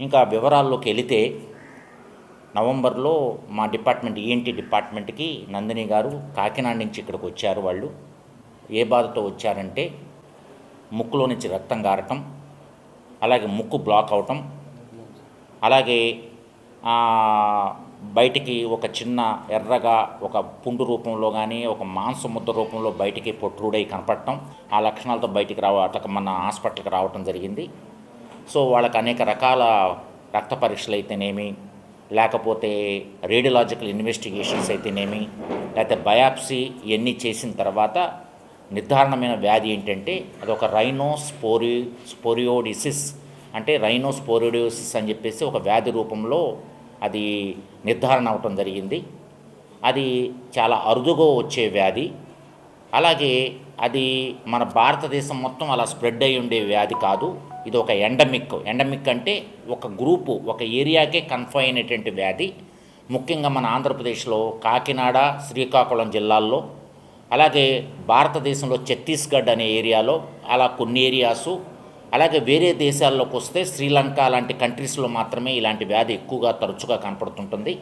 ఇంకా వివరాల్లోకి వెళితే నవంబర్లో మా డిపార్ట్మెంట్ ఈఎన్టీ డిపార్ట్మెంట్కి నందిని గారు కాకినాడ నుంచి ఇక్కడికి వచ్చారు వాళ్ళు. ఏ బాధతో వచ్చారంటే ముక్కులో నుంచి రక్తం గారటం అలాగే ముక్కు బ్లాక్ అవటం అలాగే బయటికి ఒక చిన్న ఎర్రగా ఒక పుండు రూపంలో కానీ ఒక మాంసం ముద్ద రూపంలో బయటికి పొట్రుడై కనపడటం ఆ లక్షణాలతో బయటికి రావ అట్లా మన హాస్పిటల్కి రావటం జరిగింది. సో వాళ్ళకి అనేక రకాల రక్త పరీక్షలు అయితేనేమి లేకపోతే రేడియలాజికల్ ఇన్వెస్టిగేషన్స్ అయితేనేమి లేకపోతే బయాప్సీ ఇవన్నీ చేసిన తర్వాత నిర్ధారణమైన వ్యాధి ఏంటంటే అదొక ఒక రైనోస్పోరి స్పోరియోడిసిస్ అంటే రైనోస్పోరియోడిసిస్ అని చెప్పేసి ఒక వ్యాధి రూపంలో అది నిర్ధారణ అవటం జరిగింది. అది చాలా అరుదుగా వచ్చే వ్యాధి. అలాగే అది మన భారతదేశం మొత్తం అలా స్ప్రెడ్ అయి ఉండే వ్యాధి కాదు. ఇది ఒక ఎండమిక్ ఎండమిక్ అంటే ఒక గ్రూపు ఒక ఏరియాకే కన్ఫైన్ అయినటువంటి వ్యాధి. ముఖ్యంగా మన ఆంధ్రప్రదేశ్లో కాకినాడ శ్రీకాకుళం జిల్లాల్లో అలాగే భారతదేశంలో ఛత్తీస్గఢ్ అనే ఏరియాలో అలా కొన్ని ఏరియాసు అలాగే వేరే దేశాల్లోకి వస్తే శ్రీలంక లాంటి కంట్రీస్లో మాత్రమే ఇలాంటి వ్యాధి ఎక్కువగా తరచుగా కనపడుతుంటుంది.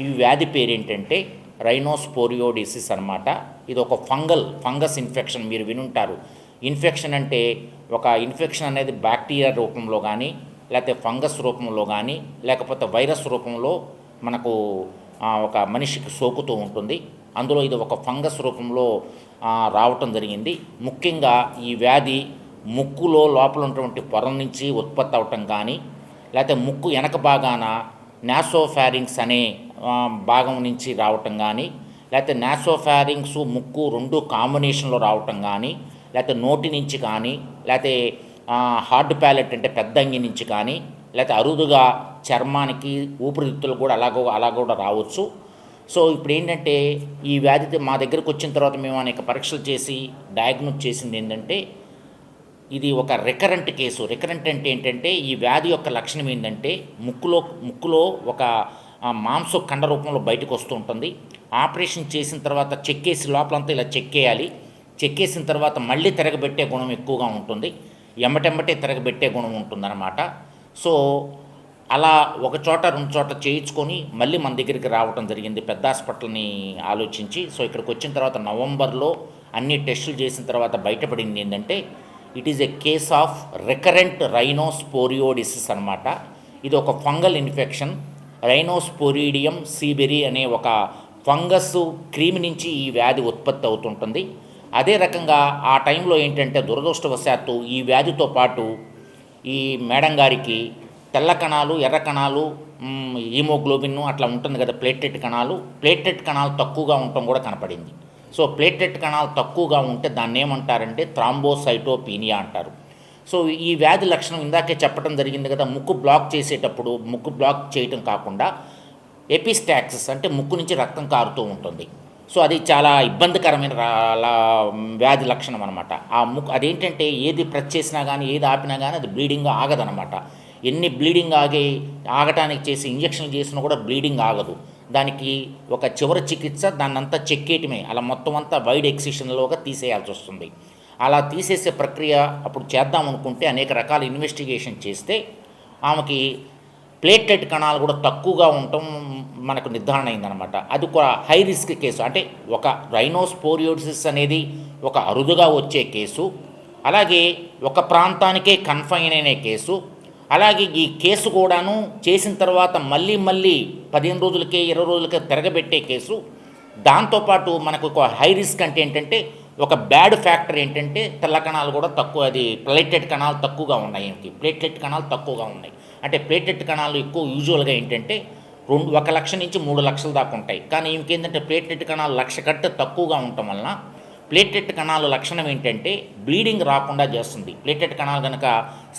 ఈ వ్యాధి పేరేంటంటే రైనోస్పోరియోడిసిస్ అనమాట ఇది ఒక ఫంగల్ ఫంగస్ ఇన్ఫెక్షన్ మీరు వినుంటారు. ఇన్ఫెక్షన్ అంటే ఒక ఇన్ఫెక్షన్ అనేది బ్యాక్టీరియా రూపంలో కానీ లేకపోతే ఫంగస్ రూపంలో కానీ లేకపోతే వైరస్ రూపంలో మనకు ఒక మనిషికి సోకుతూ ఉంటుంది. అందులో ఇది ఒక ఫంగస్ రూపంలో రావటం జరిగింది. ముఖ్యంగా ఈ వ్యాధి ముక్కులో లోపల ఉన్నటువంటి పొర నుంచి ఉత్పత్తి అవటం కానీ లేకపోతే ముక్కు వెనక భాగాన నాసోఫారింగ్స్ అనే భాగం నుంచి రావటం కానీ లేకపోతే నాసోఫారింగ్స్ ముక్కు రెండు కాంబినేషన్లో రావటం కానీ లేకపోతే నోటి నుంచి కానీ లేకపోతే హార్డ్ ప్యాలెట్ అంటే పెద్ద అంగి నుంచి కానీ లేకపోతే అరుదుగా చర్మానికి ఊపిరితిత్తులు కూడా అలాగో అలా కూడా రావచ్చు. సో ఇప్పుడు ఏంటంటే ఈ వ్యాధి మా దగ్గరకు వచ్చిన తర్వాత మేము అనేక పరీక్షలు చేసి డయాగ్నోస్ చేసింది ఏంటంటే ఇది ఒక రికరెంట్ కేసు రికరెంట్ అంటే ఏంటంటే ఈ వ్యాధి యొక్క లక్షణం ఏంటంటే ముక్కులో ముక్కులో ఒక మాంసం కండ రూపంలో బయటకు వస్తూ ఉంటుంది. ఆపరేషన్ చేసిన తర్వాత చెక్కేసి లోపలంతా ఇలా చెక్కేయాలి. చెక్కేసిన తర్వాత మళ్ళీ తిరగబెట్టే గుణం ఎక్కువగా ఉంటుంది. ఎమ్మటెమ్మటే తిరగబెట్టే గుణం ఉంటుందన్నమాట. సో అలా ఒక చోట రెండు చోట చేయించుకొని మళ్ళీ మన దగ్గరికి రావటం జరిగింది పెద్ద హాస్పిటల్ని ఆలోచించి. సో ఇక్కడికి వచ్చిన తర్వాత నవంబర్లో అన్ని టెస్టులు చేసిన తర్వాత బయటపడింది ఏంటంటే it is a case of recurrent rhinosporidiosis అనమాట ఇది ఒక ఫంగల్ ఇన్ఫెక్షన్. రైనోస్పోరీడియం సీబెరీ అనే ఒక ఫంగస్ క్రీమి నుంచి ఈ వ్యాధి ఉత్పత్తి అవుతుంటుంది. అదే రకంగా ఆ టైంలో ఏంటంటే దురదృష్టవశాత్తు ఈ వ్యాధితో పాటు ఈ మేడం గారికి తెల్ల కణాలు ఎర్ర కణాలు హీమోగ్లోబిన్ అట్లా ఉంటుంది కదా ప్లేటెట్ కణాలు. ప్లేటెట్ కణాలు తక్కువగా ఉండటం కూడా కనపడింది. సో ప్లేటెట్ కణాలు తక్కువగా ఉంటే దాన్ని ఏమంటారంటే థ్రాంబోసైటోపీనియా అంటారు. సో ఈ వ్యాధి లక్షణం ఇందాకే చెప్పడం జరిగింది కదా ముక్కు బ్లాక్ చేసేటప్పుడు ముక్కు బ్లాక్ చేయటం కాకుండా ఎపిస్టాక్సిస్ అంటే ముక్కు నుంచి రక్తం కారుతూ ఉంటుంది. సో అది చాలా ఇబ్బందికరమైన వ్యాధి లక్షణం అనమాట ఆ ముక్కు అదేంటంటే ఏది ప్రెస్ చేసినా కానీ ఏది ఆపినా కానీ అది బ్లీడింగ్ ఆగదనమాట ఎన్ని బ్లీడింగ్ ఆగి ఆగటానికి చేసి ఇంజక్షన్లు చేసినా కూడా బ్లీడింగ్ ఆగదు. దానికి ఒక చివరి చికిత్స దాన్నంతా చెక్కేయటమే అలా మొత్తం అంతా వైడ్ ఎక్సిషన్లోగా తీసేయాల్సి వస్తుంది. అలా తీసేసే ప్రక్రియ అప్పుడు చేద్దాం అనుకుంటే అనేక రకాల ఇన్వెస్టిగేషన్ చేస్తే ఆమెకి ప్లేటెట్ కణాలు కూడా తక్కువగా ఉండటం మనకు నిర్ధారణ అయిందనమాట అది ఒక హై రిస్క్ కేసు. అంటే ఒక రైనోస్పోరియోసిస్ అనేది ఒక అరుదుగా వచ్చే కేసు. అలాగే ఒక ప్రాంతానికే కన్ఫైన్ అయిన కేసు. అలాగే ఈ కేసు కూడాను చేసిన తర్వాత మళ్ళీ మళ్ళీ పదిహేను రోజులకే ఇరవై రోజులకే తిరగబెట్టే కేసు. దాంతోపాటు మనకు ఒక హై రిస్క్ అంటే ఏంటంటే ఒక బ్యాడ్ ఫ్యాక్టర్ ఏంటంటే తెల్ల కణాలు కూడా తక్కువ అది ప్లేటెట్ కణాలు తక్కువగా ఉన్నాయి ఈమెకి ప్లేటెట్ కణాలు తక్కువగా ఉన్నాయి. అంటే ప్లేటెట్ కణాలు ఎక్కువ యూజువల్గా ఏంటంటే రెండు ఒక లక్ష నుంచి మూడు లక్షల దాకా ఉంటాయి. కానీ ఈమెకి ఏంటంటే ప్లేటెట్ కణాలు లక్ష కంటే తక్కువగా ఉండటం వలన ప్లేటెట్ కణాల లక్షణం ఏంటంటే బ్లీడింగ్ రాకుండా చేస్తుంది. ప్లేటెట్ కణాలు కనుక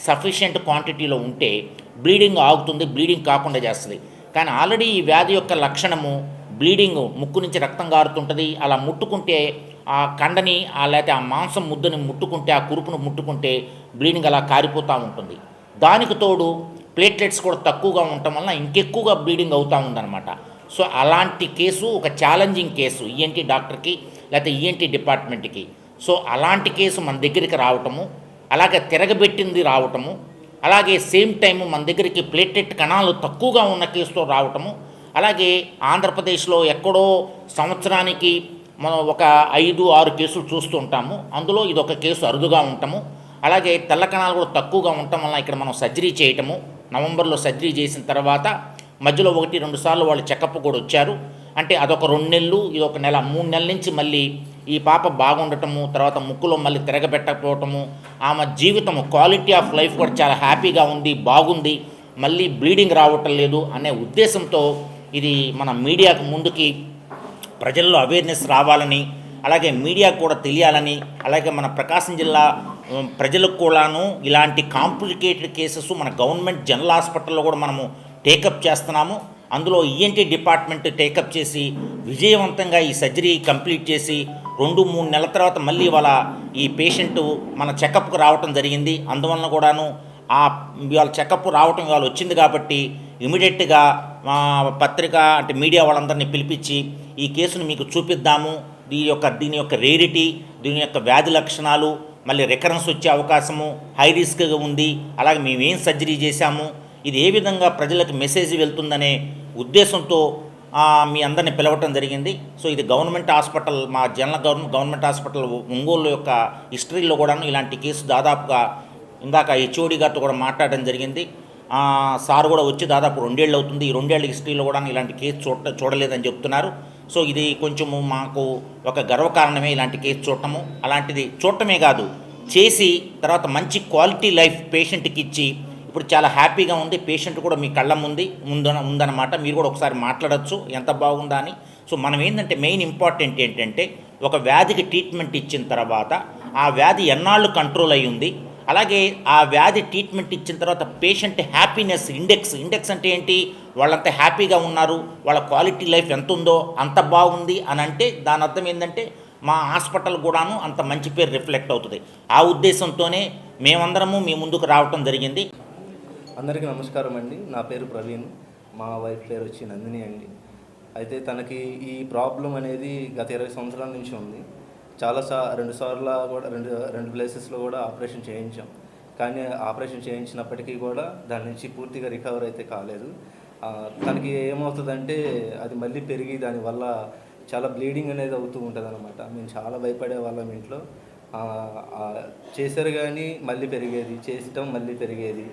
సఫిషియెంట్ క్వాంటిటీలో ఉంటే బ్లీడింగ్ ఆగుతుంది బ్లీడింగ్ కాకుండా చేస్తుంది. కానీ ఆల్రెడీ ఈ వ్యాధి యొక్క లక్షణము బ్లీడింగ్ ముక్కు నుంచి రక్తం గారుతుంటుంది అలా ముట్టుకుంటే ఆ కండని ఆ లేకపోతే ఆ మాంసం ముద్దని ముట్టుకుంటే ఆ కురుపును ముట్టుకుంటే బ్లీడింగ్ అలా కారిపోతూ ఉంటుంది. దానికి తోడు ప్లేట్లెట్స్ కూడా తక్కువగా ఉండటం వలన ఇంకెక్కువగా బ్లీడింగ్ అవుతూ ఉందన్నమాట. సో అలాంటి కేసు ఒక ఛాలెంజింగ్ కేసు ఈఎన్టీ డాక్టర్కి లేకపోతే ఈఎన్టీ డిపార్ట్మెంట్కి. సో అలాంటి కేసు మన దగ్గరికి రావటము అలాగే తిరగబెట్టింది రావటము అలాగే సేమ్ టైం మన దగ్గరికి ప్లేటెట్ కణాలు తక్కువగా ఉన్న కేసుతో రావటము అలాగే ఆంధ్రప్రదేశ్లో ఎక్కడో సంవత్సరానికి మనం ఒక ఐదు ఆరు కేసులు చూస్తూ ఉంటాము. అందులో ఇది ఒక కేసు అరుదుగా ఉంటాము అలాగే తెల్ల కణాలు కూడా తక్కువగా ఉండటం వల్ల ఇక్కడ మనం సర్జరీ చేయటము. నవంబర్లో సర్జరీ చేసిన తర్వాత మధ్యలో ఒకటి రెండు సార్లు వాళ్ళు చెకప్ కూడా వచ్చారు. అంటే అదొక రెండు నెలలు ఇది ఒక నెల మూడు నెలల నుంచి మళ్ళీ ఈ పాప బాగుండటము తర్వాత ముక్కులో మళ్ళీ తిరగబెట్టకపోవటము. ఆమె జీవితము క్వాలిటీ ఆఫ్ లైఫ్ కూడా చాలా హ్యాపీగా ఉంది బాగుంది. మళ్ళీ బ్లీడింగ్ రావటం లేదు అనే ఉద్దేశంతో ఇది మన మీడియాకు ముందుకి ప్రజల్లో అవేర్నెస్ రావాలని అలాగే మీడియా కూడా తెలియాలని అలాగే మన ప్రకాశం జిల్లా ప్రజలకు కూడాను ఇలాంటి కాంప్లికేటెడ్ కేసెస్ మన గవర్నమెంట్ జనరల్ హాస్పిటల్లో కూడా మనము టేకప్ చేస్తున్నాము. అందులో ఈఎన్టీ డిపార్ట్మెంట్ టేకప్ చేసి విజయవంతంగా ఈ సర్జరీ కంప్లీట్ చేసి రెండు మూడు నెలల తర్వాత మళ్ళీ వాళ్ళ ఈ పేషెంట్ మన చెకప్కు రావటం జరిగింది. అందువలన కూడాను ఆ వాళ్ళ చెకప్ రావటం ఇవాళ వచ్చింది కాబట్టి ఇమీడియట్గా మా పత్రిక అంటే మీడియా వాళ్ళందరినీ పిలిపించి ఈ కేసును మీకు చూపిద్దాము. దీని యొక్క దీని యొక్క రేరిటీ దీని యొక్క వ్యాధి లక్షణాలు మళ్ళీ రికరెన్స్ వచ్చే అవకాశము హై రిస్క్గా ఉంది. అలాగే మేమేం సర్జరీ చేశాము. ఇది ఏ విధంగా ప్రజలకు మెసేజ్ వెళ్తుందనే ఉద్దేశంతో మీ అందరిని పిలవటం జరిగింది. సో ఇది గవర్నమెంట్ హాస్పిటల్ మా general government government hospital Ongole యొక్క హిస్టరీలో కూడాను ఇలాంటి కేసు దాదాపుగా ఇందాక హెచ్ఓడి గారితో కూడా మాట్లాడడం జరిగింది. సార్ కూడా వచ్చి దాదాపు రెండేళ్ళు అవుతుంది. ఈ రెండేళ్ళ హిస్టరీలో కూడా ఇలాంటి కేసు చూడ చూడలేదని చెప్తున్నారు. సో ఇది కొంచెము మాకు ఒక గర్వకారణమే ఇలాంటి కేసు చూడటము. అలాంటిది చూడటమే కాదు చేసి తర్వాత మంచి క్వాలిటీ లైఫ్ పేషెంట్కి ఇచ్చి ఇప్పుడు చాలా హ్యాపీగా ఉంది. పేషెంట్ కూడా మీ కళ్ళ ముందు ఉందన్నమాట మీరు కూడా ఒకసారి మాట్లాడచ్చు ఎంత బాగుందా అని. సో మనం ఏంటంటే మెయిన్ ఇంపార్టెంట్ ఏంటంటే ఒక వ్యాధికి ట్రీట్మెంట్ ఇచ్చిన తర్వాత ఆ వ్యాధి ఎన్నాళ్ళు కంట్రోల్ అయ్యి ఉంది అలాగే ఆ వ్యాధి ట్రీట్మెంట్ ఇచ్చిన తర్వాత పేషెంట్ హ్యాపీనెస్ ఇండెక్స్ ఇండెక్స్ అంటే ఏంటి? వాళ్ళంత హ్యాపీగా ఉన్నారు వాళ్ళ క్వాలిటీ లైఫ్ ఎంత ఉందో అంత బాగుంది అని అంటే దాని అర్థం ఏంటంటే మా హాస్పిటల్ కూడాను అంత మంచి పేరు రిఫ్లెక్ట్ అవుతుంది. ఆ ఉద్దేశంతోనే మేమందరము మీ ముందుకు రావటం జరిగింది. అందరికీ నమస్కారం అండి. నా పేరు ప్రవీణ్. మా వైఫ్ పేరు వచ్చి నందిని అండి. అయితే తనకి ఈ ప్రాబ్లం అనేది గత ఇరవై సంవత్సరాల నుంచి ఉంది. చాలా సా రెండు సార్లు కూడా రెండు రెండు ప్లేసెస్లో కూడా ఆపరేషన్ చేయించాం. కానీ ఆపరేషన్ చేయించినప్పటికీ కూడా దాని నుంచి పూర్తిగా రికవర్ అయితే కాలేదు. తనకి ఏమవుతుందంటే అది మళ్ళీ పెరిగి దానివల్ల చాలా బ్లీడింగ్ అనేది అవుతూ ఉంటుంది అనమాట మేము చాలా భయపడే వాళ్ళం ఇంట్లో. చేశారు కానీ మళ్ళీ పెరిగేది చేసటం మళ్ళీ పెరిగేది.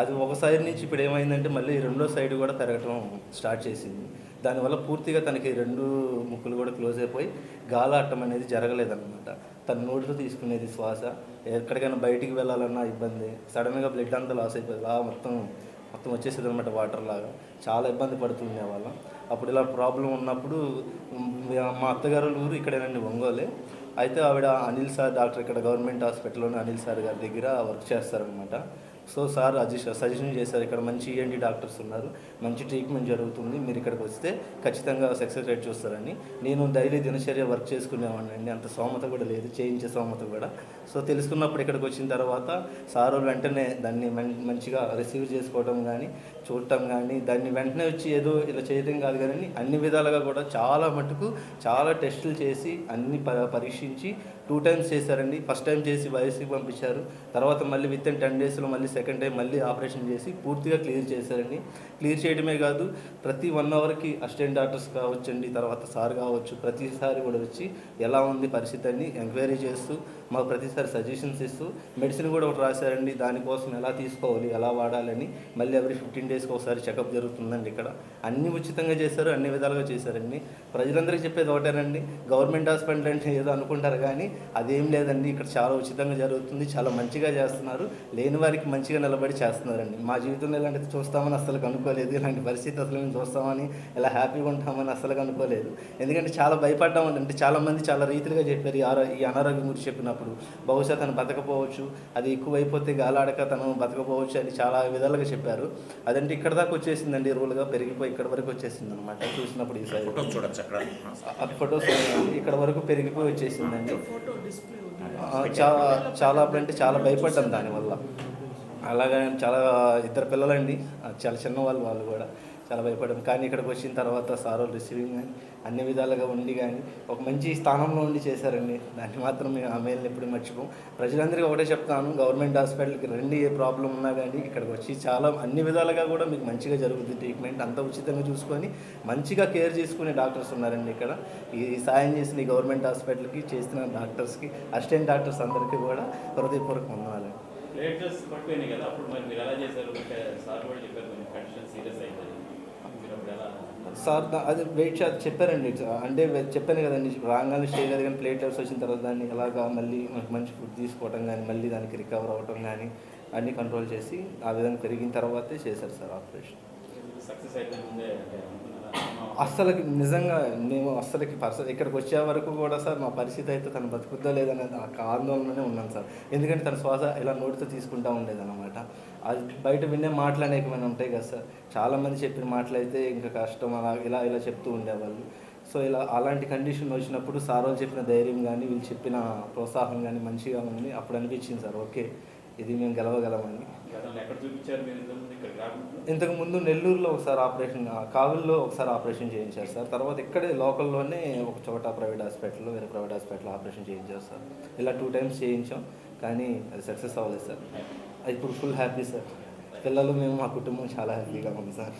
అది ఒక సైడ్ నుంచి ఇప్పుడు ఏమైందంటే మళ్ళీ రెండో సైడ్ కూడా పెరగటం స్టార్ట్ చేసింది. దానివల్ల పూర్తిగా తనకి రెండు ముక్కులు కూడా క్లోజ్ అయిపోయి గాలాటం అనేది జరగలేదన్నమాట. తన నోటితో తీసుకునేది శ్వాస. ఎక్కడికైనా బయటికి వెళ్ళాలన్నా ఇబ్బంది. సడన్గా బ్లడ్ అంతా లాస్ అయిపోయింది. అలా మొత్తం మొత్తం వచ్చేసేది అనమాట వాటర్ లాగా. చాలా ఇబ్బంది పడుతుండే వాళ్ళం. అప్పుడు ఇలా ప్రాబ్లం ఉన్నప్పుడు మా అత్తగారు వాళ్ళ ఊరు ఇక్కడేనండి ఒంగోలే. అయితే ఆవిడ అనిల్ సార్ డాక్టర్ ఇక్కడ గవర్నమెంట్ హాస్పిటల్లోనే అనిల్ సార్ గారి దగ్గర వర్క్ చేస్తారనమాట సో సార్ అది సజెషన్ చేశారు. ఇక్కడ మంచి ఈఎన్టీ డాక్టర్స్ ఉన్నారు. మంచి ట్రీట్మెంట్ జరుగుతుంది. మీరు ఇక్కడికి వస్తే ఖచ్చితంగా సక్సెస్ రేట్ చూస్తారని. నేను డైలీ దినచర్య వర్క్ చేసుకునేవాడిని అండి అంత సోమత కూడా లేదు. చేయించే సోమత కూడా. సో తెలుసుకున్నప్పుడు ఇక్కడికి వచ్చిన తర్వాత సార్ వెంటనే దాన్ని మం- మంచిగా రిసీవ్ చేసుకోవడం కానీ చూడటం కానీ దాన్ని వెంటనే వచ్చి ఏదో ఇలా చేయడం కాదు కానీ అన్ని విధాలుగా కూడా చాలా మటుకు చాలా టెస్టులు చేసి అన్ని ప- పరీక్షించి టూ టైమ్స్ చేశారండి. ఫస్ట్ టైం చేసి వైఎస్కి పంపించారు. తర్వాత మళ్ళీ విత్ ఇన్ టెన్ డేస్లో మళ్ళీ సెకండ్ టైం మళ్ళీ ఆపరేషన్ చేసి పూర్తిగా క్లియర్ చేశారండి. క్లియర్ చేయడమే కాదు ప్రతి వన్ అవర్కి అసిస్టెంట్ డాక్టర్స్ కావచ్చండి తర్వాత సార్ కావచ్చు ప్రతిసారి కూడా వచ్చి ఎలా ఉంది పరిస్థితి అని ఎంక్వైరీ చేస్తూ మాకు ప్రతిసారి సజెషన్స్ ఇస్తూ మెడిసిన్ కూడా ఒకటి రాశారండి దానికోసం ఎలా తీసుకోవాలి ఎలా వాడాలని మళ్ళీ ఎవరి ఫిఫ్టీన్ డేస్ డేస్కి ఒకసారి చెకప్ జరుగుతుందండి ఇక్కడ. అన్ని ఉచితంగా చేశారు అన్ని విధాలుగా చేశారండి ప్రజలందరికీ చెప్పేది ఒకటేనండి గవర్నమెంట్ హాస్పిటల్ అంటే ఏదో అనుకుంటారు కానీ అదేం లేదండి. ఇక్కడ చాలా ఉచితంగా జరుగుతుంది చాలా మంచిగా చేస్తున్నారు. లేని వారికి మంచిగా నిలబడి చేస్తున్నారండి. మా జీవితంలో ఇలాంటిది చూస్తామని అసలు అనుకోలేదు ఇలాంటి పరిస్థితి అసలు మేము చూస్తామని ఇలా హ్యాపీగా ఉంటామని అసలు అనుకోలేదు ఎందుకంటే చాలా భయపడ్డామండి అంటే చాలామంది చాలా రీతిలుగా చెప్పారు ఈ ఆరో ఈ అనారోగ్యం గురించి చెప్పినప్పుడు. బహుశా తను బతకపోవచ్చు అది ఎక్కువైపోతే గాలాడక తను బతకపోవచ్చు అని చాలా విధాలుగా చెప్పారు. అదే అదంటే ఇక్కడ దాకా వచ్చేసిందండి రూల్గా పెరిగిపోయి ఇక్కడ వరకు వచ్చేసింది అనమాట చూసినప్పుడు ఈ సైడ్. ఫోటోస్ చూడొచ్చు అక్కడ. ఆ ఫొటోస్ ఇక్కడ వరకు పెరిగిపోయి వచ్చేసిందండి. చాలా చాలా అంటే చాలా భయపడ్డాం దానివల్ల. అలాగే చాలా ఇద్దరు పిల్లలండి. చాలా చిన్న వాళ్ళు వాళ్ళు కూడా. చాలా భయపడ్డాం కానీ ఇక్కడికి వచ్చిన తర్వాత సార్ వాళ్ళు రిసీవింగ్ కానీ అన్ని విధాలుగా ఉండి కానీ ఒక మంచి స్థానంలో ఉండి చేశారండి. దాన్ని మాత్రం మేము ఆ మేలు ఎప్పుడు మర్చిపోం ప్రజలందరికీ ఒకటే చెప్తాను గవర్నమెంట్ హాస్పిటల్కి రండి ఏ ప్రాబ్లం ఉన్నా కానీ ఇక్కడికి వచ్చి చాలా అన్ని విధాలుగా కూడా మీకు మంచిగా జరుగుతుంది ట్రీట్మెంట్. అంతా ఉచితంగా చూసుకొని మంచిగా కేర్ చేసుకునే డాక్టర్స్ ఉన్నారండి ఇక్కడ. ఈ సాయం చేసిన ఈ గవర్నమెంట్ హాస్పిటల్కి చేసిన డాక్టర్స్కి అసిస్టెంట్ డాక్టర్స్ అందరికీ కూడా హృదయపూర్వక వందనాలండి. లేటెస్ట్ పట్టుకుని కదా అప్పుడు మరి మీరు ఎలా చేశారు? సార్ కూడా చెప్పారు కొంచెం కండిషన్ సీరియస్ అయింది సార్ అది వెయిట్ చే చెప్పారండి. అంటే చెప్పాను కదండి. రాగానే స్టేజ్ అది కానీ ప్లేటర్స్ వచ్చిన తర్వాత దాన్ని ఎలాగా మళ్ళీ మనకి మంచి ఫుడ్ తీసుకోవటం కానీ మళ్ళీ దానికి రికవర్ అవ్వటం కానీ అన్నీ కంట్రోల్ చేసి ఆ విధంగా పెరిగిన తర్వాతే చేశారు సార్ ఆపరేషన్ సక్సెస్ అయిపోయింది అస్సలకి నిజంగా మేము అస్సలకి పరిస్థితి ఇక్కడికి వచ్చే వరకు కూడా సార్ మా పరిస్థితి అయితే తను బతుకుద్దా లేదనే ఆ ఆందోళననే ఉన్నాను సార్. ఎందుకంటే తన శ్వాస ఇలా నోటితో తీసుకుంటా ఉండేదన్నమాట. అది బయట వినే మాటలు అనేకమైన ఉంటాయి కదా సార్. చాలామంది చెప్పిన మాటలు అయితే ఇంకా కష్టం అలా ఇలా ఇలా చెప్తూ ఉండేవాళ్ళు. సో ఇలా అలాంటి కండిషన్ వచ్చినప్పుడు సార్ వాళ్ళు చెప్పిన ధైర్యం కానీ వీళ్ళు చెప్పిన ప్రోత్సాహం కానీ మంచిగా ఉంది. అప్పుడు అనిపించింది సార్ ఓకే. ఇది మేము మీరు ఇంతకుముందు నెల్లూరులో ఒకసారి ఆపరేషన్ కావుల్లో ఒకసారి ఆపరేషన్ చేయించారు సార్. తర్వాత ఇక్కడే లోకల్లోనే ఒక చోట ప్రైవేట్ హాస్పిటల్లో వేరే ప్రైవేట్ హాస్పిటల్ ఆపరేషన్ చేయించారు సార్. ఇలా టూ టైమ్స్ చేయించాం కానీ అది సక్సెస్ అవ్వలేదు సార్. ఇప్పుడు ఫుల్ హ్యాపీ సార్. పిల్లలు మేము మా కుటుంబం చాలా హ్యాపీగా ఉంది సార్.